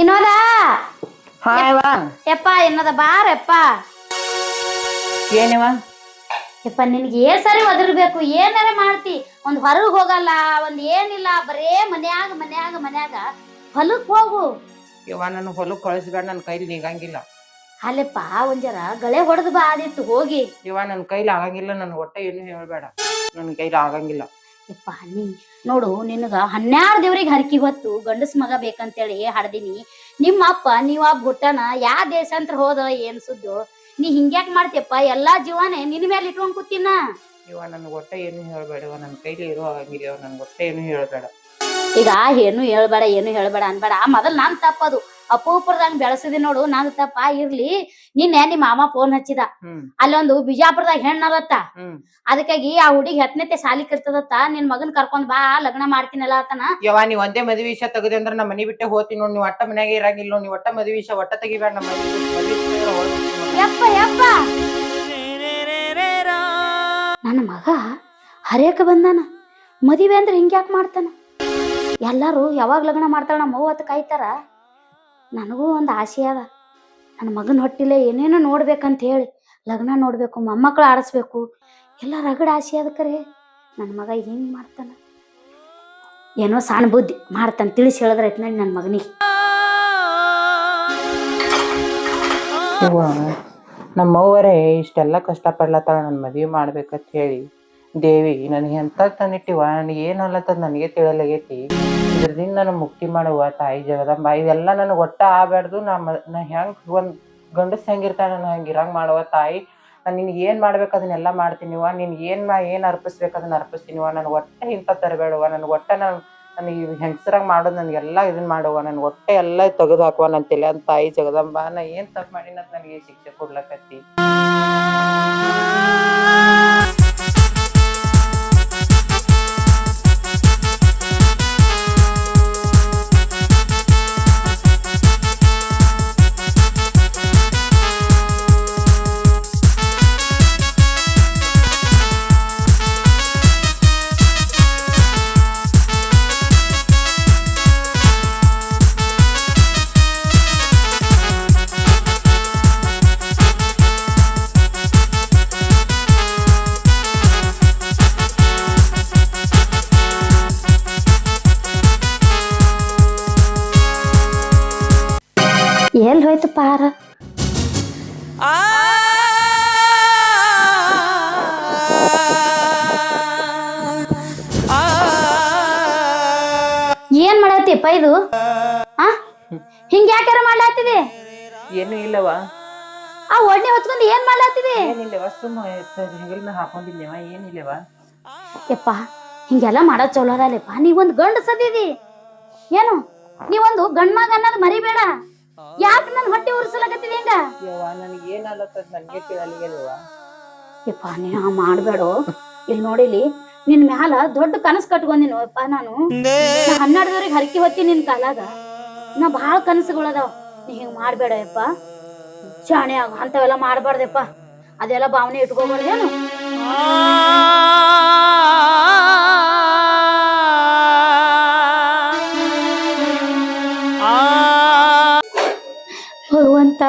ಇನ್ನೋದ? ಹಾಯವ್ವ ಯಪ್ಪ ಇನ್ನೋದ ಬಾರಪ್ಪ ಏನವ? ಯಪ್ಪ ನಿನ್ಗೆ ಏ ಸರಿ ಒದರ್ಬೇಕು? ಏನಾರ ಮಾಡ್ತಿ? ಒಂದ್ ಹೊರಗ್ ಹೋಗಲ್ಲ ಒಂದ್ ಏನಿಲ್ಲ ಬರೇ ಮನ್ಯಾಗ ಮನ್ಯಾಗ ಮನ್ಯಾಗ ಹೊಲಕ್ ಹೋಗು. ಯವ್ವ ನನ್ನ ಹೊಲಕ್ ಕಳಿಸ್ಬೇಡ ನನ್ನ ಕೈಲಿ ನಿಗಂಗಿಲ್ಲ. ಅಲ್ಲಪ್ಪ ಒಂಜರ ಜರ ಗಳೆ ಹೊಡೆದು ಬಾ ಆದಿತ್ತು ಹೋಗಿ. ಯವ್ವ ನನ್ನ ಕೈಲಿ ಆಗಂಗಿಲ್ಲ ನನ್ ಹೊಟ್ಟೆ ಏನು ಹೇಳ್ಬೇಡ. ನನ್ನ ಕೈಲಿ ಆಗಂಗಿಲ್ಲ. ಯಪ್ಪ ನೋಡು ನಿನಗ ಹನ್ನೆರಡು ದೇವ್ರಿಗೆ ಹರಕಿ ಹೊತ್ತು ಗಂಡಸ್ ಮಗ ಬೇಕಂತೇಳಿ ಹಾಡ್ದಿನಿ. ನಿಮ್ಮ ಅಪ್ಪ ನೀವ್ ಆ ಗುಟ್ಟನ ಯಾ ದೇಶಾಂತರ ಹೋದ ಏನ್ ಸುದ್ದು? ನೀ ಹಿಂಗ್ಯಾಕ್ ಮಾಡ್ತಿಯಪ್ಪ? ಎಲ್ಲಾ ಜೀವನೇ ನಿನ್ ಮೇಲೆ ಇಟ್ಕೊಂಡ್ ಕೂತಿನ? ಇವ ನನ್ ಒಟ್ಟ ಏನು ಹೇಳ್ಬೇಡ. ನನ್ ನನ್ನ ಕೈಲಿ ಇರೋ ಇವ ನನ್ನ ಹೊಟ್ಟೆ ಏನು ಹೇಳ್ಬೇಡ. ಈಗ ಏನು ಹೇಳ್ಬೇಡ ಏನು ಹೇಳ್ಬೇಡ ಅನ್ಬೇಡ. ಮೊದಲ್ ನಾನ್ ತಪ್ಪದು. ಅಪೂಪರದಂಗ್ ಬೆಳೆಸಿದಿ ನೋಡು ನಂದ್ ತಪ್ಪ ಇರ್ಲಿ. ನಿನ್ನೆ ನಿಮ್ಮ ಮಾಮ ಫೋನ್ ಹಚ್ಚಿದ. ಅಲ್ಲೊಂದು ಬಿಜಾಪುರದಾಗ ಹೆಣ್ಣದತ್ತ ಅದಕ್ಕಾಗಿ ಆ ಹುಡುಗಿ ಹತ್ತನೇತೆ ಸಾಲಿ ಕಲ್ತದತ್ತ ನಿನ್ ಮಗನ್ ಕರ್ಕೊಂಡ್ ಬಾ ಲಗ್ನ ಮಾಡ್ತೀನಲ್ಲ ಆತನ. ಯವ್ವ ನೀವ್ ಒಂದೇ ಮದುವೆ ವಿಷಯ ತೆಗದಿ ಅಂದ್ರ ನಮ್ಮ ಮನಿ ಬಿಟ್ಟೆ ಹೋತಿ ನೋಡ್. ನೀವ್ ಒಟ್ಟ ಮನ್ಯಾಗ ಇರಂಗಿಲ್ಲ ನೋಡ್. ನೀವ್ ಒಟ್ಟ ಮದ್ವಿ ವಿಷಯ ಒಟ್ಟ ತೆಗಿಬೇಡ ನಮ್ಮ. ಯಪ್ಪ ಯಪ್ಪ. ನನ್ನ ಮಗ ಹರಿಯಕ ಬಂದಾನ. ಮದುವೆ ಅಂದ್ರೆ ಹಿಂಗ್ಯಾಕ್ ಮಾಡ್ತಾನ? ಎಲ್ಲಾರು ಯಾವಾಗ ಲಗ್ನ ಮಾಡ್ತಾಳ ನಮ್ಮ ಅವ್ವ ಕಾಯ್ತಾರ? ನನಗೂ ಒಂದು ಆಸೆ ಅದ ನನ್ನ ಮಗನ ಹೊಟ್ಟಿಲೆ ಏನೇನೋ ನೋಡ್ಬೇಕಂತ ಹೇಳಿ ಲಗ್ನ ನೋಡ್ಬೇಕು ಮೊಮ್ಮಕ್ಳು ಆಡಿಸ್ಬೇಕು, ಎಲ್ಲ ರಗಡ ಆಸೆ ಅದಕ್ಕರೇ ಕರೆ ನನ್ನ ಮಗ ಹೆಂಗ್ ಮಾಡ್ತಾನ? ಏನೋ ಸಣ್ಣ ಬುದ್ಧಿ ಮಾಡ್ತಾನ ತಿಳಿಸಿ ಹೇಳಿದ್ರೆ ಐತ್ ನೋಡಿ ನನ್ನ ಮಗನಿಗೆ. ನಮ್ಮವರೇ ಇಷ್ಟೆಲ್ಲ ಕಷ್ಟ ನನ್ನ ಮದ್ವಿ ಮಾಡ್ಬೇಕಂತ ಹೇಳಿ. ದೇವಿ, ನನಗೆ ಎಂತ ತಂದಿಟ್ಟಿವ ನನಗೆ ಏನ್ ಅಲ್ಲತ್ತದ ನನಗೆ ತಿಳಿಯಲಾಗೈತಿ. ಇದ್ರದಿಂದ ನಾನು ಮುಕ್ತಿ ಮಾಡುವ ತಾಯಿ ಜಗದಂಬ. ಇದೆಲ್ಲ ನನಗೆ ಒಟ್ಟ ಆಗ್ಬಾರ್ದು ನಾ ಮ, ನಾ ಹೆಂಗ್ ಒಂದ್ ಗಂಡಸ್ ಹೆಂಗಿರ್ತಾನೆ ನಾನು ಹಂಗೆ ಇರಂಗ್ ಮಾಡುವ ತಾಯಿ. ನಾನು ನಿನ್ಗೆ ಏನು ಮಾಡ್ಬೇಕು ಅದನ್ನೆಲ್ಲ ಮಾಡ್ತೀನಿವ ನಿನ್ ಏನು ಮಾ, ಏನ್ ಅರ್ಪಿಸ್ಬೇಕು ಅದನ್ನ ಅರ್ಪಿಸ್ತೀನಿವ ನನ್ ಒಟ್ಟ ಇಂಥ ತರಬೇಡುವ ನನ್ ಒಟ್ಟ ನಾನು ನನಗೆ ಹೆಂಗಸರಾಗ ಮಾಡೋದು ನನಗೆಲ್ಲ ಇದನ್ನ ಮಾಡುವ ನನ್ ಒಟ್ಟೆ ಎಲ್ಲ ತೆಗೆದು ಹಾಕುವ ನನ್ನ ತಲೆ ಅಂತ ತಾಯಿ ಜಗದಂಬ. ನಾ ಏನು ತಪ್ಪು ಮಾಡಿನ ನನಗೆ ಶಿಕ್ಷೆ ಕೊಡ್ಲಕತ್ತಿ. ಇದು? ಆ? ಹಿಂಗ ಮಾಡ್ಲಾತಿದಿ? ಏನು ಇಲ್ಲವ ಆ ಒಡ್ನೆ ಹೊತ್ಕೊಂಡು ಏನ್ ಮಾಡ್ಲಾತಿದಿ? ಏನಿಲ್ಲವ ಸುಮ್ಮ ಹೆಗಲ್ ಮೇಲೆ ಹಾಕೊಂಡಿಲ್ಲವ ಏನಿಲ್ಲವ ಯಪ್ಪ ಹಿಂಗೆಲ್ಲ ಮಾಡೋದ್ ಚಲೋ ಅದಲ್ಲಪ್ಪ ನೀವೊಂದ್ ಗಂಡ ಸದಿದಿ ಏನು? ನೀವೊಂದು ಗಂಡ್ ಮಗ ಅನ್ನೋದು ಮರಿಬೇಡ. ಯಾಕೆ ನನ್ ಹೊಟ್ಟೆ ಉರ್ಸಲಕತ್ತಿದಿ ಹಿಂಗ? ಯವ್ವ ನನಗೆ ಯಪ್ಪ ನೀ ಮಾಡ್ಬೇಡು. ಇಲ್ಲಿ ನೋಡಿಲಿ ನಿನ್ ಮ್ಯಾಲ ದೊಡ್ಡ ಕನಸ್ ಕಟ್ಕೊಂಡಿನ ಯಪ್ಪ ನಾನು. ಹನ್ನೆರಡುವರೆಗೆ ಹರಕಿ ಹೊತ್ತಿ ನಿನ್ ಕಾಲಾಗ. ನಾ ಭಾಳ ಕನಸುಗಳದಾವ. ನೀ ಹಿಂಗ್ ಮಾಡ್ಬೇಡ ಯಪ್ಪ ಶಾಣೆ ಆಗ ಅಂತವೆಲ್ಲ ಮಾಡ್ಬಾರ್ದಪ್ಪ. ಅದೆಲ್ಲ ಭಾವನೆ ಇಟ್ಕೋಬಾರ್ದೇನು ಭಗವಂತ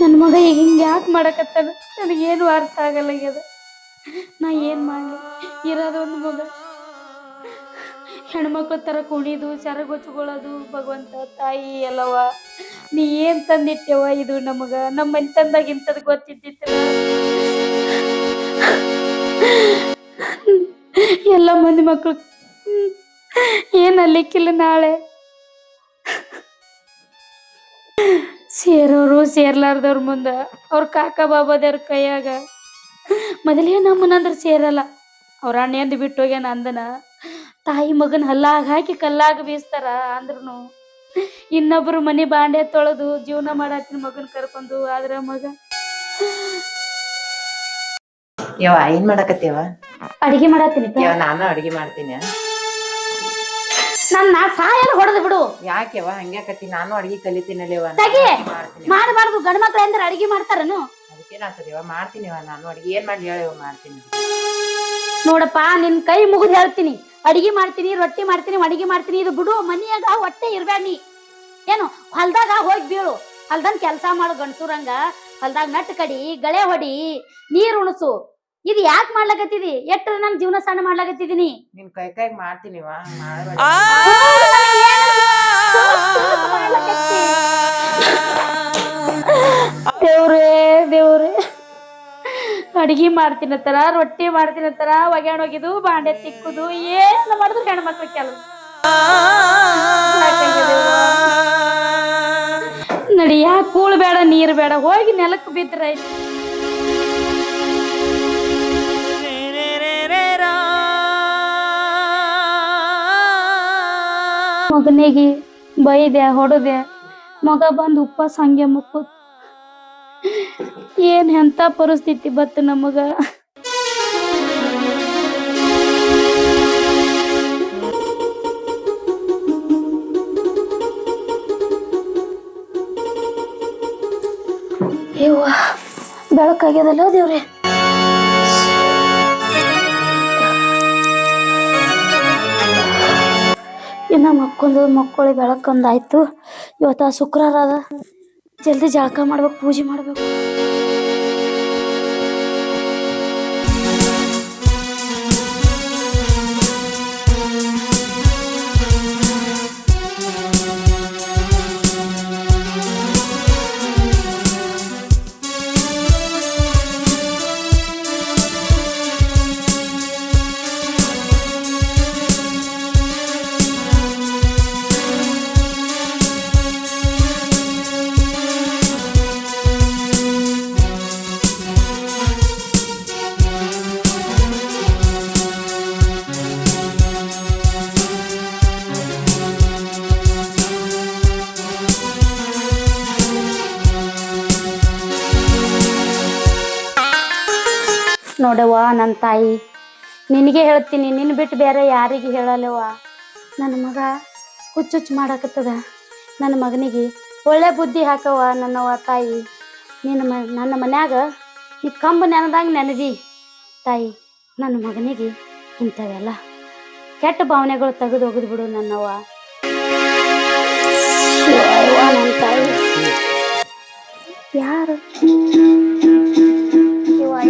ನನ್ನ ಮಗ ಈಗ ಹಿಂಗೆ ಯಾಕೆ ಮಾಡಕತ್ತಾನ ನನಗೇನು ಅರ್ಥ ಆಗಲ್ಲಾಗ್ಯದ ನಾ ಏನ್ ಮಾಡಲಿ? ಇರೋದೊಂದು ಮಗ. ಹೆಣ್ಮಕ್ಳ ಥರ ಕುಣಿದು, ಸರಗೊಚ್ಕೊಳ್ಳೋದು, ಭಗವಂತ, ತಾಯಿ ಎಲ್ಲವ ನೀ ಏನ್ ತಂದಿಟ್ಟೆವ ಇದು ನಮಗ? ನಮ್ಮ ಮನೆತನದಾಗ ಇಂಥದ್ ಗೊತ್ತಿದ್ದಿತ್ತ ಎಲ್ಲ ಮಂದಿ ಮಕ್ಕಳು ಏನು ಅಲ್ಲಿಕ್ಕಿಲ್ಲ ನಾಳೆ? ಸೇರೋರು ಸೇರ್ಲಾರ್ದವ್ರ ಮುಂದ, ಅವ್ರ ಕಾಕ ಬಾಬಾದವ್ರ ಕೈಯಾಗ. ಮೊದಲೇ ನಮ್ಮನಂದ್ರೆ ಸೇರಲ್ಲ. ಅವ್ರ ಅಣ್ಣೆಂದು ಬಿಟ್ಟು ಹೋಗ್ಯಾನ ಅಂದನ ತಾಯಿ ಮಗನ ಹಲ್ಲಾಗ ಹಾಕಿ ಕಲ್ಲಾಗ ಬೀಸ್ತಾರ ಅಂದ್ರೂ ಇನ್ನೊಬ್ರು ಮನೆ ಬಾಂಡೆ ತೊಳೆದು ಜೀವನ ಮಾಡತ್ತಿನ ಮಗನ ಕರ್ಕೊಂಡು ಆದ್ರ ಮಗ. ಯವ ಏನ್ ಮಾಡಕತ್ತೀವ ಅಡಿಗೆ ಮಾಡತ್ತೀನಿ ನಾನು ಅಡಿಗೆ ಮಾಡ್ತೀನಿ. ನನ್ನ ಸಾಯಲ್ ಹೊಡೆದು ಬಿಡು. ಯಾಕೆವ ಹಂಗ್ಯಾಕತ್ತಿ? ನಾನು ಅಡಿಗೆ ಕಲಿತೀನಲ್ಲೇವಾ ತಗಿ. ಮಾಡ್ತೀನಿ. ಮಾಡಬಾರ್ದು. ಗಂಡ ಮಕ್ಳ ಅಂದ್ರೆ ಅಡಿಗೆ ಮಾಡ್ತಾರನು? ಮಾಡ್ತೀನಿವ ನಾನು ಅಡ್ಗೆ ಏನ್ ಮಾಡ್ಲಿ ಹೇಳಿ ಮಾಡ್ತೀನಿ ನೋಡಪ್ಪ ನಿನ್ ಕೈ ಮುಗಿದು ಹೇಳ್ತೀನಿ ಅಡಿಗೆ ಮಾಡ್ತೀನಿ ರೊಟ್ಟಿ ಮಾಡ್ತೀನಿ ಅಡಿಗೆ ಮಾಡ್ತೀನಿ ಇದು ಬಿಡು ಮನಿಯಾಗ ಹೊಟ್ಟೆ ಇರ್ಬೇಡ ನೀ ಏನು ಹೊಲ್ದಾಗ ಹೋಗಿ ಬೀಳು ಹೊಲ್ದಂಗ್ ಕೆಲಸ ಮಾಡು ಗಂಡಸೂರಂಗ ಹೊಲ್ದಾಗ ನಟ್ ಕಡಿ ಗಳೆ ಹೊಡಿ ನೀರ್ ಉಣಸು ಇದು ಯಾಕ್ ಮಾಡ್ಲಾಕತ್ತಿದಿ ಎಟ್ಟ ನಮ್ ಜೀವನ ಸಣ್ಣ ಮಾಡ್ಲಾಕತ್ತಿದೀನಿ ನಿನ್ ಕೈ ಕೈ ಮಾಡ್ತೀನಿ ವಾ ಮಾಡ್ಬೇಡ. ದೇವ್ರೇ ದೇವ್ರೇ. ಅಡಿಗೆ ಮಾಡ್ತೀನತ್ತಾರ ರೊಟ್ಟಿ ಮಾಡ್ತೀನತ್ತಾರ ಒಗ್ಯಾಣ ಹೋಗಿದು ಬಾಂಡೆ ತಿಕ್ಕುದು, ಏನ ಮಾಡಿದ್ರು ಹೆಣ್ಮಕ್ಳ ಕೆಲಸ. ಯಾ ಕೂಳ್ ಬೇಡ, ನೀರ್ ಬೇಡ, ಹೋಗಿ ನೆಲಕ್ಕೆ ಬಿದ್ರ ಮಗನಿಗೆ ಬೈದೆ, ಹೊಡೆದೆ, ಮಗ ಬಂದು ಉಪ್ಪ ಹಂಗೆ ಮುಕ್ಕು ಏನ್ ಎಂತ ಪರಿಸ್ಥಿತಿ ಬತ್ತು ನಮಗ? ಬೆಳಕಾಗ್ಯದಲ್ಲ ದೇವ್ರೆ? ಇನ್ನ ಮಕ್ಕೊಂದು ಮಕ್ಕಳಿಗೆ ಬೆಳಕೊಂದಾಯ್ತು ಇವತ್ತ ಶುಕ್ರವಾರ ಜಲ್ದಿ ಜಳಕ ಮಾಡ್ಬೇಕು ಪೂಜೆ ಮಾಡ್ಬೇಕು ನೋಡವ್ವ ನನ್ನ ತಾಯಿ. ನಿನಗೆ ಹೇಳ್ತೀನಿ ನಿನ್ನ ಬಿಟ್ಟು ಬೇರೆ ಯಾರಿಗೆ ಹೇಳಲ್ಲವ್ವ ನನ್ನ ಮಗ ಹುಚ್ಚುಚ್ಚು ಮಾಡಾಕತ್ತದ. ನನ್ನ ಮಗನಿಗೆ ಒಳ್ಳೆ ಬುದ್ಧಿ ಹಾಕವ್ವ ನನ್ನವ್ವ ತಾಯಿ. ನಿನ್ನ ಮ, ನನ್ನ ಮನ್ಯಾಗ ನೀ ಕಂಬ ನೆನದಂಗೆ ನೆನದಿ ತಾಯಿ. ನನ್ನ ಮಗನಿಗೆ ಇಂಥವೆಲ್ಲ ಕೆಟ್ಟ ಭಾವನೆಗಳು ತೆಗೆದು ಬಿಡು ನನ್ನವ್ವ. ನನ್ನ ತಾಯಿ ಯಾರು?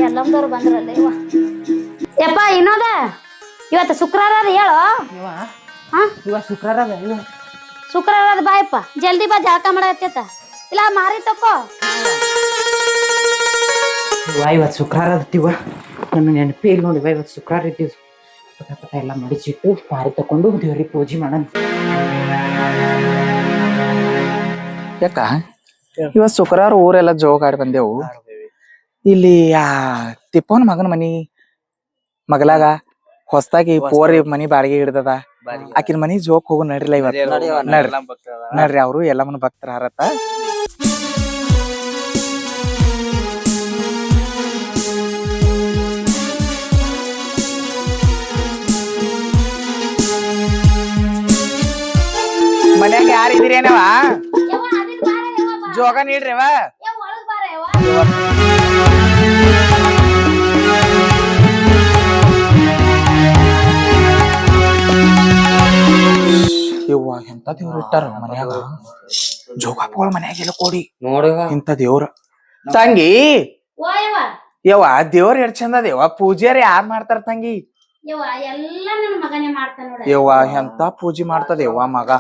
ಎಲ್ಲಮ್ದವ್ರು ಬಂದ್ರಲ್ಲ ಇವ. ಯಪ್ಪ ಇನ್ನೋದ? ಇವತ್ತು ಶುಕ್ರವಾರ ಅದ ಹೇಳು. ಹಾ? ಇವ ಶುಕ್ರವಾರ ಅದ ಶುಕ್ರವಾರ ಅದ ಬಾಯಪ್ಪ ಜಲ್ದಿ ಬಾ ಜಳಕ ಮಾಡತ್ತೈತ ಇಲ್ಲ ಮಾರಿ ತಕೋ. ಇವ ಇವತ್ತು ಶುಕ್ರವಾರ ಅದಿವ ನನ್ನ ನೆನಪೇ ಇಲ್ಲ ನೋಡಿ ಇವ ಇವತ್ತು ಶುಕ್ರವಾರ ಇದ್ದೀವಿ ಪಟ ಪಟ ಎಲ್ಲ ಮಡಿಚಿಟ್ಟು ಮಾರಿ ತಕೊಂಡು ದೇವ್ರಿಗೆ ಪೂಜೆ ಮಾಡೋಣ. ಯಾಕ? ಇವತ್ ಶುಕ್ರವಾರ ಊರೆಲ್ಲ ಜೋಗಾಡಿ ಬಂದೆವು. ಇಲ್ಲಿ ಆ ತಿಪ್ಪನ ಮಗನ ಮನಿ ಮಗಲಾಗ ಹೊಸದಾಗಿ ಪೋರಿ ಮನಿ ಬಾಡಿಗೆ ಹಿಡ್ದದ. ಆಕಿನ ಮನಿ ಜೋಕ್ ಹೋಗು ನಡ್ರಿಲ್ಲ ಇವತ್ತು. ನಡ್ರಿ ನಡ್ರಿ. ಅವರು ಎಲ್ಲ ಮನ ಭಕ್ತರ ಹಾರತ್ತ. ಮನ್ಯಾಗ ಯಾರು ಇದ್ದೀರೇನವ ಜೋಗ ನೀಡ್ರಿವ ಎಂತ ದೇವ್ರ ಇಟ್ಟಾರ ಮನ್ಯಾಗ. ಜೋಗಾಪಗಳ ಮನ್ಯಾಗೆಲ್ಲ ಕೊಡಿ. ನೋಡಿವ. ಇಂತ ದೇವ್ರ. ತಂಗಿ. ಯವ್ವ ದೇವ್ರ ಎಷ್ಟ್ ಚಂದ ದೇವ ಪೂಜೆಯರ್ ಯಾರ್ ಮಾಡ್ತಾರ ತಂಗಿ? ಯವ್ವ ಎಲ್ಲ ನನ್ನ ಮಗನೇ ಮಾಡ್ತಾನ ನೋಡ. ಯವ್ವ ಎಂತ ಪೂಜೆ ಮಾಡ್ತದ ಯವ್ವ ಮಗ?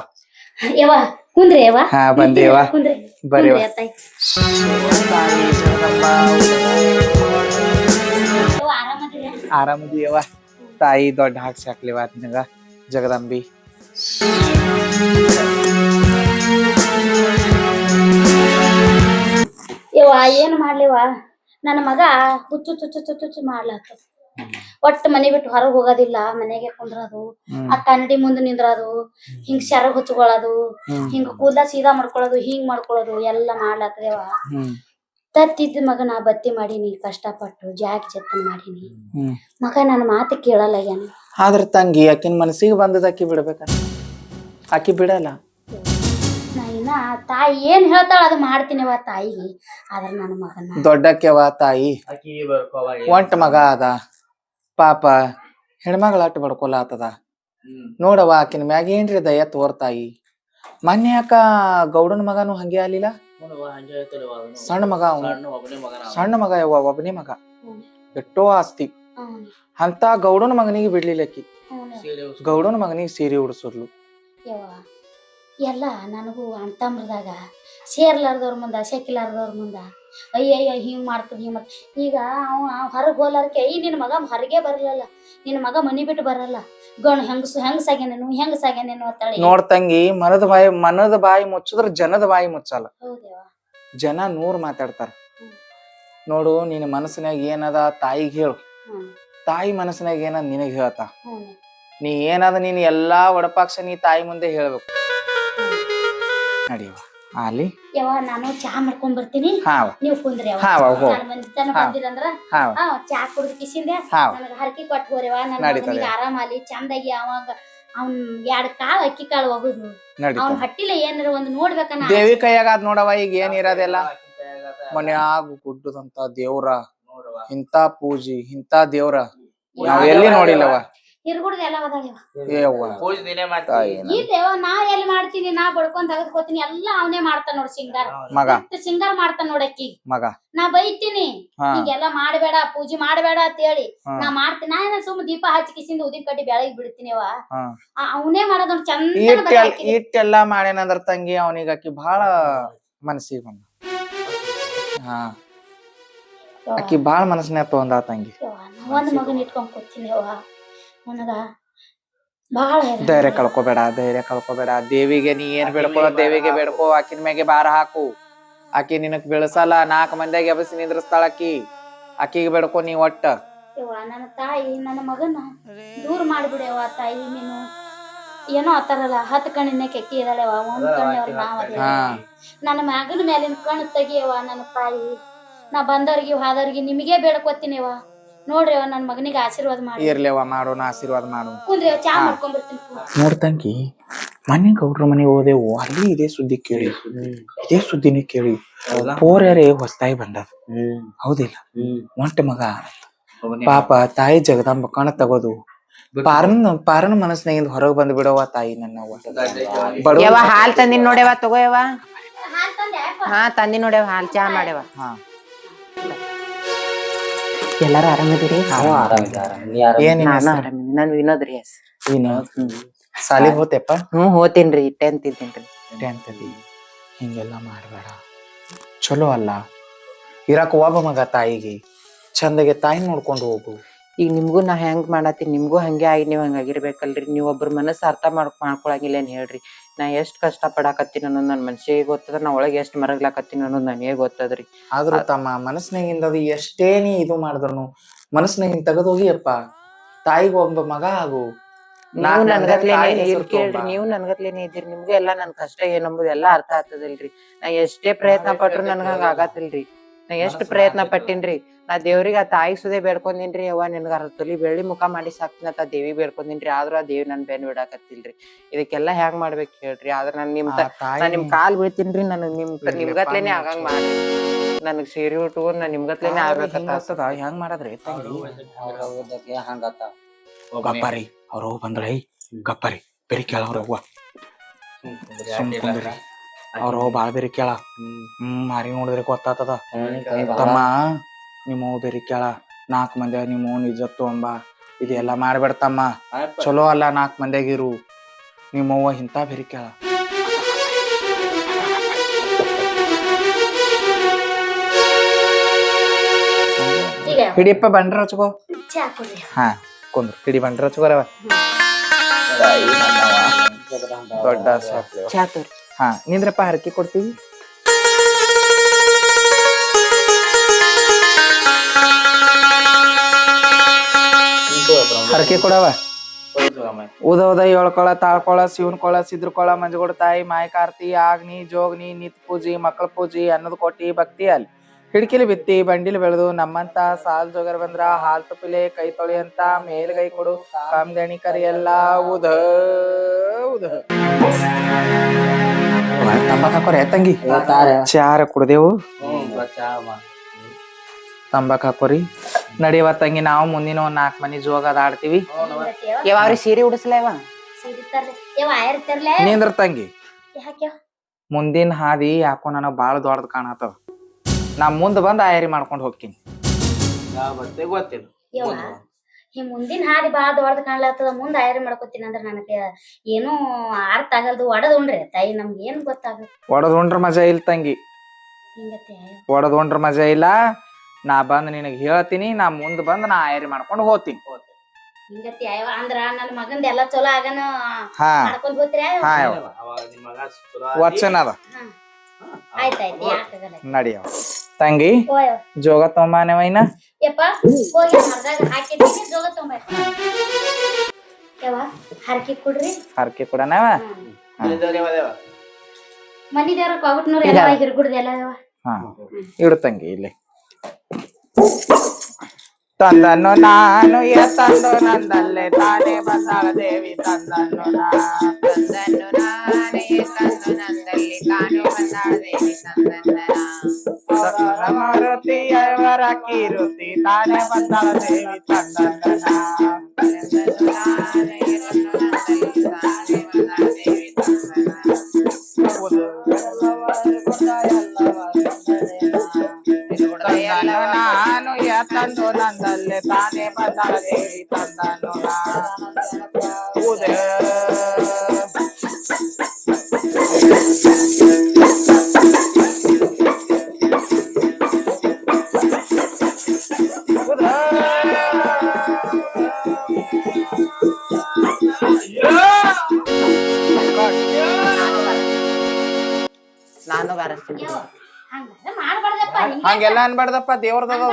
ಹಾ ಬಂದೇವ ಬರೀವ ಬರ್ರಿ ಕುಂದ್ರಿ ಯವ್ವ. ಅತ್ತಾಯಿ. ಯವ್ವ ಆರಾಮದಿರಿ ಆರಾಮದಿಯವ ತಾಯಿ ದೊಡ್ಡ ಹಾಕ್ಸಿ ಹಾಕ್ಲಿವ ನಿನಗ ಜಗದಂಬಿ. ಯವ್ವ ಏನು ಮಾಡ್ಲಿವ ನನ್ನ ಮಗ ಹುಚ್ಚು ಚುಚ್ಚು ಚುಚ್ಚು ಚುಚ್ಚು ಮಾಡ್ಲಾಕ. ಒಟ್ಟ ಮನೆ ಬಿಟ್ಟು ಹೊರಗೆ ಹೋಗೋದಿಲ್ಲ ಮನೆಗೆ ಕುಂದ್ರದು. ಆ ಕನ್ನಡಿ ಮುಂದೆ ನಿಂದ್ರದು ಹಿಂಗ್ ಶರ ಹಚ್ಕೊಳ್ಳೋದು ಹಿಂಗ್ ಕೂದಲ ಸೀದಾ ಮಾಡ್ಕೊಳ್ಳೋದು ಹಿಂಗ್ ಮಾಡ್ಕೊಳ್ಳೋದು ಎಲ್ಲ ಮಾಡ್ಲತ್ತದೇವ ಮಗ ಮಗನ ಬತ್ತಿ ಮಾಡೀನಿ ಕಷ್ಟಪಟ್ಟು ಜಾಗ ಜತನ್ ಮಾಡೀನಿ. ಹ್ಮ್. ಮಗ ನನ್ನ ಮಾತು ಕೇಳಲ್ಲ ಏನು? ಆದ್ರ ತಂಗಿ ಆಕಿನ ಮನಸ್ಸಿಗೆ ಬಂದದ ಆಕಿ ಬಿಡ್ಬೇಕ. ಆಕಿ ಬಿಡಲ್ಲ. ನಾ ಇನ್ನ ತಾಯಿ ಏನ್ ಹೇಳ್ತಾಳ ಅದು ಮಾಡ್ತೀನಿವ ತಾಯಿಗೆ. ಆದ್ರೆ ನನ್ನ ಮಗನ ದೊಡ್ಡಕ್ಕೆವ ತಾಯಿ. ಒಂಟ ಮಗ ಅದ. ಪಾಪ ಹೆಣ್ಮಗಳ ಅಟ್ಟು ಬಡ್ಕೊಲ್ಲ ಆತದ. ನೋಡವ ಆಕಿನ ಮ್ಯಾಗ ಏನ್ರಿ ದಯ ತೋರ್ ತಾಯಿ. ಮೊನ್ನೆ ಯಾಕ ಗೌಡನ ಮಗನು ಹಂಗೆ ಆಲಿಲ್ಲ ಸಣ್ಣ ಮಗ ಅವ್ನು. ಸಣ್ಣ ಮಗ ಯವ್ವ ಒಬ್ಬನೇ ಮಗ. ಎಷ್ಟೋ ಆಸ್ತಿ. ಅಂತ ಗೌಡನ ಮಗನಿಗೆ ಬಿಡ್ಲಿಲ್ಲ ಆಕಿ ಗೌಡನ ಮಗನಿಗೆ ಸೀರೆ ಉಡಿಸಿದ್ಲು. ಎಲ್ಲ ನನಗೂ ಮರದಾಗ ಸೇರ್ಲಾರ್ದವ್ರ ಮುಂದ ಸೆಕ್ಕಿಲಾರ್ದವ್ರ ಮುಂದ. ಅಯ್ಯಯ್ಯ ಹಿಂಗ್ ಮಾಡ್ತದ ಹಿಂಗ್ ಮಾಡ್ತ. ಈಗ ಅವ ಹೊರಗ್ ಹೋಲಾರಕ್ಕೆ ಈ ನಿನ್ನ ಮಗ ಹೊರಗೆ ಬರಲಿಲ್ಲ. ನಿನ್ನ ಮಗ ಮನಿ ಬಿಟ್ಟು ಬರಲ್ಲ. ಗಣ್ ಹೆಂಗಸು ಹೆಂಗಸಾಗ್ಯಾನೇನು ಹೆಂಗಸಾಗ್ಯಾನೇನು ಅಂತೇಳಿ. ನೋಡ್ ತಂಗಿ ಮನದ ಬಾಯಿ ಮನದ ಬಾಯಿ ಮುಚ್ಚಿದ್ರ ಜನದ ಬಾಯಿ ಮುಚ್ಚಲ್ಲ. ಜನ ನೂರ್ ಮಾತಾಡ್ತಾರ. ನೋಡು ನಿನ್ನ ಮನಸ್ಸಿನಾಗ ಏನದ ತಾಯಿಗೆ ಹೇಳು. ತಾಯಿ ಮನಸ್ಸಿನಾಗ ಏನದ ನಿನಗ್ ಹೇಳ್ತಾ. ನೀ ಏನದ ನೀನ್ ಎಲ್ಲಾ ಒಡಪಾಕ್ಷ ನೀ ತಾಯಿ ಮುಂದೆ ಹೇಳ್ಬೇಕು. ನಡಿಯವ ಅಲ್ಲಿ. ಯಾವ ನಾನು ಚಾ ಮಾಡ್ಕೊಂಡ್ ಬರ್ತೀನಿ. ನೀವು ಕುಂದ್ರಿ ಹಾವ ನಾನು. ಬಂದಿರಂದ್ರ ಕುಡ್ದು ಕಿಸಿಂದೆ. ನನಗೆ ಹರಕಿ ಕೊಟ್ಟು ಹೋರೆವ. ಮಗನಿಗೆ ಆರಾಮಾಲಿ ಚಂದಾಗಿ ಅವಾಗ ಅವ್ನ್ ಎರಡ್ ಕಾಳು ಅಕ್ಕಿ ಕಾಳು ಹೋಗುದು ಅವ್ನ ನಡೀತ ಹಟ್ಟಿಲ ಏನಾರ ಒಂದ್ ನೋಡ್ಬೇಕನ್ನ ದೇವಿ ಕೈಯಾಗ ಅದ್ ನೋಡವ ಈಗ ಏನ್ ಇರೋದೆಲ್ಲ? ಮನ್ಯಾಗ ಗುಡ್ಡದಂತ ದೇವ್ರ. ಇಂತ ಪೂಜಿ ಇಂತ ದೇವ್ರ. ನಾವ್ ಎಲ್ಲಿ ನೋಡಿಲ್ಲವ ಎಲ್ಲ ಏವ್ವ ತಾಯಿ ನನ್ ಇಲ್ಲೇವ ನಾ ಎಲ್ಲಿ ಮಾಡ್ತೀನಿ ನಾ ಬಡ್ಕೊಂಡ್ ತೆಗೆದ್ಕೋತೀನಿ ಎಲ್ಲ ಅವನೇ ಮಾಡ್ತಾನ ನೋಡ್ ಸಿಂಗಾರ. ಮಗ. ಸಿಂಗಾರ ಮಾಡ್ತಾನ ನೋಡಕ್ಕಿ ಮಗ. ನಾ ಬೈತೀನಿ ಹಿಂಗೆಲ್ಲ ಮಾಡ್ಬೇಡ ಪೂಜೆ ಮಾಡ್ಬೇಡ ಅಂತ ಹೇಳಿ. ನಾ ಮಾಡ್ತೀನಿ ನಾ ಏನ ಸುಮ್ಮ ದೀಪ ಹಚ್ಚಿ ಕಿಸಿಂದ ಉದಿನ ಕಡ್ಡಿ ಬೆಳಗ್ಗೆ ಬಿಡ್ತೀನಿ ಅವ ಹಾ. ಅವನೇ ಮಾಡೋದ್ ನೋಡ್ ಚಂದ ಇಟ್ಟೆಲ್ ಇಟ್ಟೆಲ್ಲಾ ಮಾಡ್ಯಾನಂದ್ರ ತಂಗಿ ಅವನಿಗೆ ಆಕಿ ಬಹಳ ಮನಸ್ಸಿಗೆ ಬಂದ. ಹಾ. ಆಕಿ ಬಾಳ ಮನಸ್ಸಿನ ತಗೊಂಡ ತಂಗಿ. ಒಂದ್ ಮಗನ್ ಇಟ್ಕೊಂಡ್ ಕೂತೀನಿ ನನಗ ಬಹಳ ಧೈರ್ಯ ಕಳ್ಕೊಬೇಡ ಧೈರ್ಯ ಕಳ್ಕೊಬೇಡ. ದೇವಿಗೆ ನೀ ಏನ್ ಬೇಡ್ಕೋ ದೇವಿಗೆ ಬೇಡ್ಕೋ ಆಕಿನ ಮ್ಯಾಗೆ ಬಾರ ಹಾಕು. ಆಕಿ ನಿನಗ್ ಬೆಳಸಲ್ಲ ನಾಲ್ಕು ಮಂದಿಯಾಗ ಎಬಸಿ ನಿಂದ್ರಸ್ತಾಳ ಆಕಿ. ಆಕಿಗೆ ಬೇಡ್ಕೋ ನೀ ಒಟ್ಟ. ಯವ್ವ ನನ್ನ ತಾಯಿ ನನ್ನ ಮಗನ ದೂರ ಮಾಡ್ಬಿಡ್ಯವ ತಾಯಿ ನೀನು. ಏನೋ ಆತಾರಲ್ಲ ಹತ್ತು ಕಣ್ಣಿನ ಕೆಕ್ಕಿ ಇದಾಳೆವ ಒಂದ್ ಕಣ್ಣವ್ರ ನಾವ್ ಅದೇವ. ನನ್ನ ಮಗನ ಮೇಲಿನ ಕಣ್ಣು ತೆಗಿಯವ ನನ್ನ ತಾಯಿ. ನಾ ಬಂದವ್ರಿಗೆ ಹಾದವ್ರಿಗೆ ನಿಮಗೆ ಬೇಡ್ಕೊತೀನಿವ ನೋಡ್ರಿ ಅವ ನನ್ನ ಮಗನಿಗೆ ಆಶೀರ್ವಾದ ಮಾಡಿ. ಇರ್ಲೇವ ಮಾಡೋಣ ಆಶೀರ್ವಾದ ಮಾಡು. ಕುಂದ್ರಿ ಅವ ಚಾ ಮಾಡ್ಕೊಂಡ್ ಬರ್ತೀನಿ ನೋಡ್ ತಂಗಿ ಮನೆ ಗೌಡ್ರ ಮನೆ ಹೋದೆವು ಅಲ್ಲಿ ಇದೇ ಸುದ್ದಿ ಕೇಳಿ. ಇದೇ ಸುದ್ದಿನೇ ಕೇಳಿ. ಪೋರ್ಯಾರೆ ಹೊಸ್ತಾಯಿ ಬಂದದ. ಹೌದಿಲ್ಲ. ಒಂಟ ಮಗ ಪಾಪ ತಾಯಿ ಜಗದಾಂಬ ಕಣ ತಗೋದು. ಪಾರನ್ ಪಾರನ್ ಮನಸ್ನಾಗಿಂದ ಹೊರಗ್ ಬಂದ್ ಬಿಡವ ತಾಯಿ ನನ್ನ ಬಡವ ಯವ್ವ ಹಾಲ್ ತಂದಿನ್ ನೋಡ್ಯವ ತಗೋಯವ ಹಾಲ್ ತಂದೆ ಹಾ ತಂದಿ ನೋಡ್ಯವ ಹಾಲ್ ಚಾ ಮಾಡ್ಯವ ಹಾ. ಎಲ್ಲಾರು ಆರಾಮ ಏನ್ ನಾನು ಆರಾಮಿದ್ದೀನಿ ನಾನು ವಿನೋದ್ ರೀ ಹೆಸ್ ವಿನೋದ್? ಸಾಲಿಗ್ ಹೋತೆಪ್ಪ? ಹ್ಮ್ ಹೋತೀನ್ರಿ ಟೆಂತ್ ಇದ್ದೀನ್ರಿ ಟೆಂತ್ ಹಿಂಗೆಲ್ಲ ಮಾಡಬೇಡ. ಚಲೋ ಅಲ್ಲ. ಇರಾಕ ಒಬ್ಬ ಮಗ ತಾಯಿಗೆ. ಚಂದಗೆ ತಾಯಿ ನೋಡ್ಕೊಂಡು ಹೋಗು. ಈಗ ನಿಮಗೂ ನಾ ಹೆಂಗ್ ಮಾಡತ್ತೀನಿ? ನಿಮ್ಗೂ ಹಂಗೆ ಆಗಿ ನೀವ್ ಹಂಗಾಗಿರ್ಬೇಕಲ್ರಿ ನೀವ್ ಒಬ್ರ ಮನಸ್ಸು ಅರ್ಥ ಮಾಡ್ ಮಾಡ್ಕೊಳಂಗಿಲ್ಲ ಏನ್ ಹೇಳ್ರಿ. ನಾ ಎಷ್ಟ್ ಕಷ್ಟ ಪಡಾಕತ್ತೀನಿ ಅನ್ನೋದು ನನ್ ಮನ್ಸಿಗೆ ಗೊತ್ತದ ನಾ ಒಳಗೆ ಎಷ್ಟ್ ಮರಗ್ಲಾಕತ್ತೀನಿ ಅನ್ನೋದು ನನಗೆ ಗೊತ್ತದ್ರಿ. ಆದ್ರೂ ತಮ್ಮ ಮನಸ್ನಾಗಿಂದ ಅದು ಎಷ್ಟೇ ನೀ ಇದು ಮಾಡಿದ್ರು ಮನಸ್ಸಿನಾಗಿಂದ ತೆಗೆದು ಹೋಗಿಯಪ್ಪ ತಾಯಿಗೆ ಒಬ್ಬ ಮಗ ಆಗು. ನೀವು ನನ್ಗತ್ಲೇನೆ ಕೇಳ್ರಿ. ನೀವು ನನ್ಗತ್ಲೇನೆ ಇದ್ದೀರಿ ನಿಮ್ಗೆ ಎಲ್ಲಾ ನನ್ ಕಷ್ಟ ಏನಂಬುದು ಎಲ್ಲಾ ಅರ್ಥ ಆಗ್ತದಲ್ರಿ. ನಾ ಎಷ್ಟೇ ಪ್ರಯತ್ನ ಪಟ್ರು ನನ್ಗ ಹಂಗ ಆಗತ್ತಿಲ್ರಿ. ನಾ ಎಷ್ಟ್ ಪ್ರಯತ್ನ ಪಟ್ಟಿನ್ರಿ. ನಾ ದೇವ್ರಿಗೆ ಆ ತಾಯಿ ಸುದೆ ಬೇಡ್ಕೊಂಡಿನ್ರಿ ಅವ್ವ ನಿನ್ಗ ಅರ್ಧ ತೊಲಿ ಬೆಳ್ಳಿ ಮುಖ ಮಾಡಿ ಸಾಕ್ತಿನಂತ ದೇವಿ ಬೇಡ್ಕೊಂಡಿನ್ರಿ. ಆದ್ರೂ ಆ ದೇವಿ ನನ್ ಬೆನ್ ಬಿಡಾಕತ್ತಿಲ್ರಿ. ಇದಕ್ಕೆಲ್ಲಾ ಹೆಂಗ್ ಮಾಡ್ಬೇಕು ಹೇಳ್ರಿ. ಆದ್ರ ನಾನ್ ನಿಮ್ ತ- ನಾ ನಿಮ್ ಕಾಲ್ ಬೀಳ್ತೀನ್ರಿ ನನ್ ನಿಮ್ ನಿಮ್ಗತ್ಲೇನೆ ಆಗಂಗ್ ಮಾಡ್ರಿ ಮಾಡಿ. ನನಗ್ ಸೀರೆ ಉಟ್ಕೊಂಡ್ ನಾ ನಿಮ್ಗತ್ಲೇನೆ ಆಗ್ಬೇಕಂತ ಹೆಂಗ್ ಮಾಡದ್ರಿ ಗಪ್ಪರಿ ಅವ್ರ ಹೋಗ್ ಬಂದ್ರೈ ಗಪ್ಪರಿ ಬೇರೆ ಕೇಳವ್ರ ಅವ್ವ. ಸುಮ್ ಕುಂದ್ರಿ. ಅವ್ರ ಬಾಳ ಬಾಳ್ ಬೇರೆ ಕೇಳ. ಹ್ಮ್. ಮಾರಿ ನೋಡಿದ್ರೆ ಗೊತ್ತಾತದ. ತಮ್ಮ ನಿಮ್ಮ ಬೇರೆ ಕೇಳ. ನಾಲ್ಕ್ ಮಂದಿ ನಿಮ್ಮ ಅವ್ನ ಇಜ್ಜತ್ತು ಅಂಬ ಇದೆಲ್ಲ ಮಾಡ್ಬೇಡ ತಮ್ಮ. ಚಲೋ ಅಲ್ಲ ನಾಲ್ಕ್ ಮಂದಿಯಾಗಿರು ನಿಮ್ಮ ಅವ್ವ ಇಂತ ಬೇರೆ ಕೇಳ. ಹಿಡಿಯಪ್ಪ ಬಂಡ್ರ ಹಚ್ಕೋ. ಹಾ ಕುಂದ್ರ. ಹಿಡಿ ಬಂಡ್ರ ಹಚ್ಕೋರವ. ದೊಡ್ಡ ಹಾ ನಿಂದ್ರಪ್ಪ ಹರಕೆ ಕೊಡ್ತೀವಿ. ಹರಕೆ ಕೊಡವ? ಉದ ಉದ ಏಳ್ಕೊಳ ತಾಳ್ಕೊಳ ಶಿವನ್ ಕೊಳ ಸಿದ್ರಕೊಳ ಮಂಜುಗುಡ ತಾಯಿ ಮಾಯಕಾರ್ತಿ ಆಗ್ನಿ, ಜೋಗ್ನಿ ನಿತ್ ಪೂಜಿ ಮಕ್ಕಳ ಪೂಜಿ, ಅನ್ನದ ಕೊಟ್ಟಿ, ಭಕ್ತಿ ಅಲ್ಲಿ. ಹಿಡ್ಕಿಲಿ ಬಿತ್ತಿ ಬಂಡಿಲಿ ಬೆಳೆದು ನಮ್ಮಂತ ಸಾಲ್ ಜೋಗರ್ ಬಂದ್ರ ಹಾಲ್ ತುಪ್ಪಿಲೆ ಕೈ ತೊಳಿ ಅಂತ ಮೇಲ್ಗೈ ಕೊಡು. ಕಾಮ್ದಣಿ ಕರಿ ಎಲ್ಲ ಉದ ಉದ. ತಂಬಾಕ್ ತಂಗಿ? ಚಾರ ಕುಡ್ದೇವು. ತಂಬಾಕ್ ಹಾಕೋರಿ. ನಡಿಯವ ತಂಗಿ ನಾವು ಮುಂದಿನ ಒಂದ್ ನಾಲ್ಕ್ ಮನಿ ಜೋಗ ಅದಾಡ್ತೀವಿ ಯಾವ್ರಿ ಸೀರೆ ಉಡಿಸ್ಲೇವಾ ನಿಂದ್ರ ತಂಗಿ. ಮುಂದಿನ ಹಾದಿ ಯಾಕೋ ನನಗ್ ಬಾಳ ದೊಡ್ಡದ್ ಕಾಣತ್ತದ ನಾ ಮುಂದ್ ಬಂದ್ ಆಯರಿ ಮಾಡ್ಕೊಂಡ್ ಹೋಗ್ತೀನಿ. ಗೊತ್ತಿಲ್ಲ. ಯವ್ವ ಈ ಮುಂದಿನ ಹಾದಿ ಬಾ ದೊಡ್ಡದ ಕಾಣ್ಲತ್ತದ ಮುಂದ್ ಆಯ್ರಿ ಮಾಡ್ಕೊತೀನಿ ಅಂದ್ರ ನನಗೆ ಏನೂ ಅರ್ಥ ಆಗಲ್ದು. ಒಡದ್ ಉಂಡ್ರಿ ತಾಯಿ ನಮ್ಗೆ ಏನ್ ಗೊತ್ತಾಗ ಒಡದ್ ಉಂಡ್ರ ಮಜಾ ಇಲ್ಲ ತಂಗಿ. ಹಿಂಗತ್ತೆ? ಒಡದ್ ಉಂಡ್ರ ಮಜಾ ಇಲ್ಲ. ನಾ ಬಂದ್ ನಿನಗ್ ಹೇಳ್ತೀನಿ. ನಾ ಮುಂದ್ ಬಂದ್ ನಾ ಆಯರಿ ಮಾಡ್ಕೊಂಡ್ ಹೋಗ್ತೀನಿ. ಹಿಂಗತಿ ಅಯ್ಯವ ಅಂದ್ರ ನನ್ ಮಗಂದ ಎಲ್ಲಾ ಚಲೋ ಆಗನ ಹಾ. ಮಾಡ್ಕೊಂಡ್ ಹೋಗ್ತೀರ ಹಾ ಯವ್ವ. ಅವಾಗ ನಿಮ್ ಮಗ ಸುರ ವಚನ ಅದ. ಆಯ್ತಾಯ್ತು ಯಾಕಾಗಲ್ಲ ನಡಿಯವ ತಂಗಿ? ಜೋಗ ತೊಂಬಾನೆವ ಯಪ್ಪ ಹೋಗಿ ಮರ್ದಾಗ ಹಾಕಿದ್ದೀನಿ ಜೋಗ ತೊಂಬ ಯವ್ವ ಹರಕಿ ಕೊಡ್ರಿ. ಹರಕೆ ಕೊಡನವ ಮನಿ ದೇವ್ರ ಕೊಗಟ್ನೂರ್ ಎಲ್ಲ ಹಿರ್ಗುಡ್ದ ಎಲ್ಲ ಯವ್ವ ಹಾ. ಇಡು ತಂಗಿ ಇಲ್ಲಿ. ತಂದನು ನಾನು ಎ ತಂದು ನಂದಲ್ಲೇ ತಾನೇ ಬಸಾಳ ದೇವಿ. ತಂದನ್ನು ನಾ ತಂದನು ನಾನೇ ತಂದು ನಂದಲ್ಲಿ ತಾನೇ. ಬಂದಾಳ ದೇವಿ ತಂದನ್ನ ಮಾರುತಿಯವರ ಕೀರುತಿ ತಾನೇ ಬಂದಾಳ ದೇವಿ ತಂದನ್ನು ನಾ ನಾನು ಹಂಗ ಹಿಂಗೆ ಹಂಗೆಲ್ಲ ಅನ್ಬಾರ್ದಪ್ಪ ದೇವ್ರದದು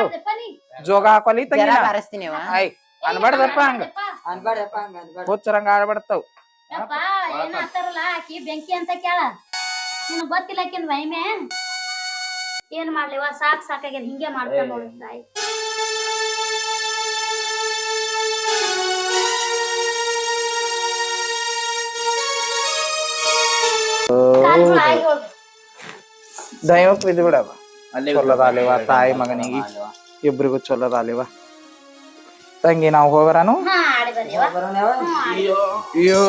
ಜೋಗ ಹಾಕೋಲಿ ತಂಗಿ ಬಾರಿಸ್ತೀನಿ ಆಯ್ ಅನ್ಬಾರ್ದಪ್ಪ ಹಂಗ. ಯಪ್ಪ, ಹುಚ್ಚರಂಗ ಆಡ್ಬಿಡ್ತಾವ್. ಯಪ್ಪ ಏನ ಅಂತಾರಲ್ಲ ಆಕಿ ಬೆಂಕಿ ಅಂತ ಕೇಳ. ನಿನ್ ಗೊತ್ತಿಲ್ಲ ಆಕಿನ್ ವೈಮೆ ಏನ್ ಮಾಡ್ಲಿವ ಸಾಕ್ ಸಾಕಾಗ್ಯದ ಹಿಂಗೆ ಮಾಡ್ತಾನ ನೋಡಿ ತಾಯಿ. ಕಾಲ್ಗಳು ಆಗಿ ಹೋಗ್ಬೇಕು. ದೈವಕ್ ಬಿದ್ದು ಬಿಡವ ಚೊಲ್ಲದಾಲಿವ ತಾಯಿ ಮಗನಿಗೆ. ಇಬ್ರಿಗೂ ಚೊಲ್ಲದಾಲಿವ ತಂಗಿ ನಾವು ಹೋಗರಾನು. ಅಯ್ಯೋ.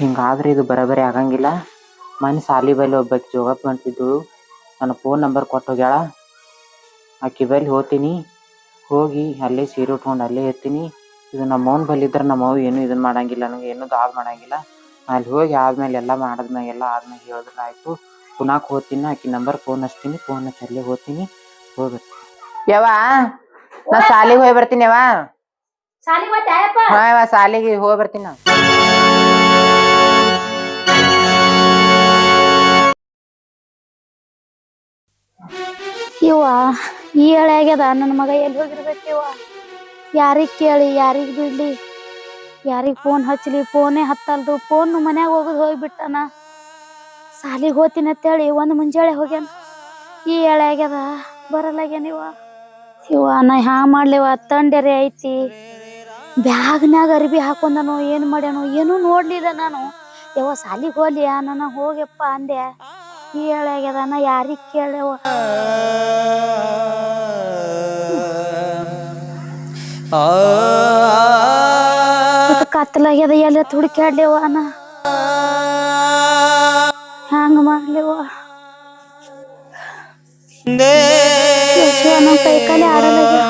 ಹಿಂಗಾದ್ರೆ ಇದು ಬರಬರಿ ಆಗಂಗಿಲ್ಲ. ಮನೆ ಸಾಲಿ ಬಲ್ಲಿ ಒಬ್ಬಾಕಿ ಜೋಗಪ್ಪ ಅಂತಿದ್ದು ನನ್ನ ಫೋನ್ ನಂಬರ್ ಕೊಟ್ಟು ಹೋಗ್ಯಾಳ. ಆಕಿ ಬಲ್ಲಿ ಹೋಗ್ತೀನಿ ಹೋಗಿ ಅಲ್ಲೇ ಸೀರೆ ಉಟ್ಕೊಂಡು ಅಲ್ಲೇ ಇರ್ತೀನಿ. ಇದು ನಮ್ಮ ಅವ್ನ ಬಲ್ಲಿ ಇದ್ರೆ ನಮ್ಮ ಅವ್ವ ಏನು ಇದನ್ನ ಮಾಡಂಗಿಲ್ಲ ನನಗೆ ಏನು ದಾಬ್ ಮಾಡಂಗಿಲ್ಲ. ಅಲ್ಲಿ ಹೋಗಿ ಆದ್ಮೇಲೆ ಎಲ್ಲ ಮಾಡಿದ್ಮ್ಯಾಗ ಎಲ್ಲ ಆದ್ಮೇಲೆ ಹೇಳಿದ್ರೆ ಆಯ್ತು. ಪುನಾಕ್ ಹೋಗ್ತೀನಿ ಆಕಿ ನಂಬರ್ ಫೋನ್ ಹಚ್ತೀನಿ ಫೋನ್ ಹಚ್ಚಿ ಅಲ್ಲೇ ಹೋಗ್ತೀನಿ. ಹೋಗ್ಬೇಕು ಯವ್ವ ನಾ ಸಾಲಿಗೆ ಹೋಗಿ ಬರ್ತೀನಿ ಯವ್ವ. ಹಾ ಯವ್ವ ಸಾಲಿಗೆ ಹೋಗಿ ಬರ್ತೀನಿ ನಾ. ಇವ ಈ ಆಗ್ಯದ? ನನ್ನ ಮಗ ಎಲ್ಲಿ ಹೋಗಿರ್ಬೇಕಿವ ಯಾರಿಗ್ ಕೇಳಿ, ಯಾರಿಗೆ ಬಿಡ್ಲಿ? ಯಾರಿಗೆ ಫೋನ್ ಹಚ್ಚಲಿ ಫೋನೇ ಹತ್ತಲ್ದು. ಫೋನ್ ಮನ್ಯಾಗ ಹೋಗುದ್ ಹೋಗ್ಬಿಟ್ಟಾನ. ಸಾಲಿಗೆ ಹೋಗ್ತೀನಿ ಅಂತೇಳಿ ಒಂದ್ ಮುಂಜಾಳೆ ಹೋಗ್ಯಾನ. ಈ ಆಗ್ಯದ. ಬರಲಾಗ್ಯಾನ ಇವ ಇವ ನಾ ಹ್ಯಾ ಮಾಡ್ಲಿವ. ತಂಡೆರೆ ಐತಿ. ಬ್ಯಾಗ್ನಾಗ ಅರ್ಬಿ ಹಾಕೊಂಡನು, ಏನ್ ಮಾಡ್ಯಾನು, ಏನೂ ನೋಡ್ಲಿಲ್ಲ ನಾನು. ಯವ ಸಾಲಿಗೆ ಹೋಗ್ಲಿ ನನ್ನ ಹೋಗ್ಯಪ್ಪ ಅಂದೆ. ಈ ಆಗ್ಯದ, ನಾ ಯಾರಿಗ್ ಕೇಳ್ಯವ? ಕತ್ತಲಾಗ್ಯದ ಎಲ್ಲ ಹುಡುಕ್ಯಾಡ್ಲೇವ ನಾ ಹ್ಯಾಂಗ ಮಾಡ್ಲಿವ? ಶಿವ ನನ್ ಕೈ ಕಾಲಿ ಆಡಲಾಗ್ಯ